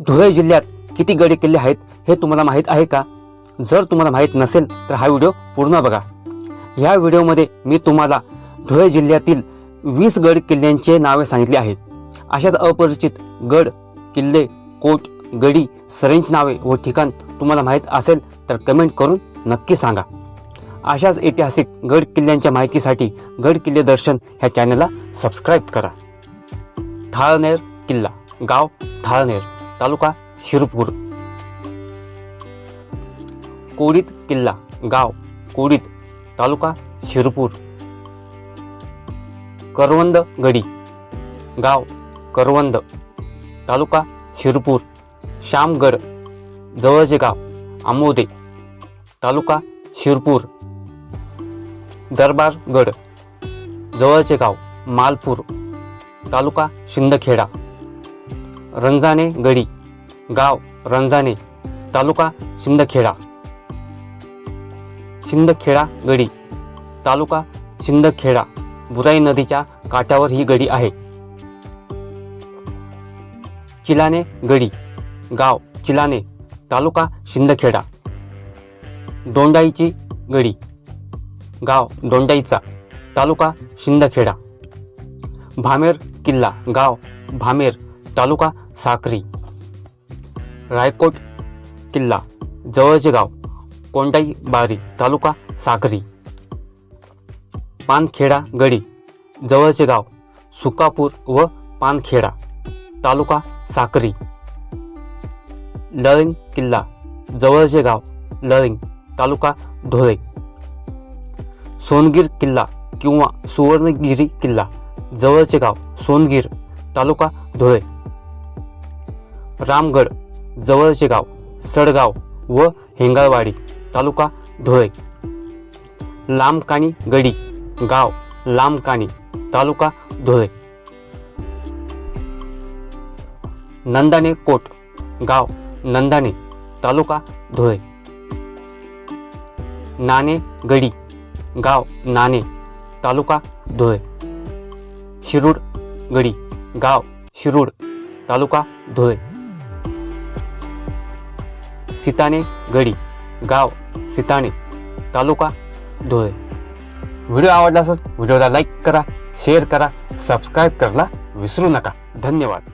धुळे जिल्ह्यात किती गड किल्ले आहेत हे तुम्हाला माहीत आहे का? जर तुम्हाला माहीत नसेल तर हा व्हिडिओ पूर्ण बघा. ह्या व्हिडिओमध्ये मी तुम्हाला धुळे जिल्ह्यातील वीस गड किल्ल्यांचे नावे सांगितली आहेत. अशाच अपरिचित गड किल्ले कोट गडी सरेंच नावे व ठिकाण तुम्हाला माहीत असेल तर कमेंट करून नक्की सांगा. अशाच ऐतिहासिक गड किल्ल्यांच्या माहितीसाठी गड किल्ले दर्शन ह्या चॅनलला सबस्क्राईब करा. थाळनेर किल्ला गाव थाळनेर. तालुका शिरपूर. कोडीत किल्ला गाव कोडीत तालुका शिरपूर. करवंद गडी गाव करवंद तालुका शिरपूर. श्यामगड जवळचे गाव आमोदे तालुका शिरपूर. दरबारगड जवळचे गाव मालपूर तालुका शिंदखेडा. रंजाने गडी गाव रंजाने तालुका शिंदखेडा. शिंदखेडा गडी तालुका शिंदखेडा बुराई नदीच्या काठावर ही गडी आहे. चिलाने गडी गाव चिलाने तालुका शिंदखेडा. दोंडाईची गडी गाव दोंडाईचा तालुका शिंदखेडा. भामेर किल्ला गाव भामेर तालुका साक्री रायकोट किल्ला जवळचे गाव कोंडाई बारी तालुका साक्री पानखेडा गडी जवळचे गाव सुकापूर व पानखेडा तालुका साक्री. लळिंग किल्ला जवळचे गाव लळिंग तालुका ढोळे सोनगीर किल्ला किंवा सुवर्णगिरी किल्ला जवळचे गाव सोनगीर तालुका धुळे. रामगड जवळचे गाव सडगाव व हेंगाळवाडी तालुका धुळे. लांबकाणी गडी गाव लांबकाणी तालुका धुळे. नंदाने कोट गाव नंदाने तालुका धुळे. नाणे गडी गाव नाणे तालुका धुळे. शिरूड गडी गाव शिरूड तालुका धुळे. सिताने गडी गाव सिताने तालुका धुळे. व्हिडिओ आवडला असेल व्हिडिओला लाईक करा शेअर करा सबस्क्राईब करायला विसरू नका. धन्यवाद.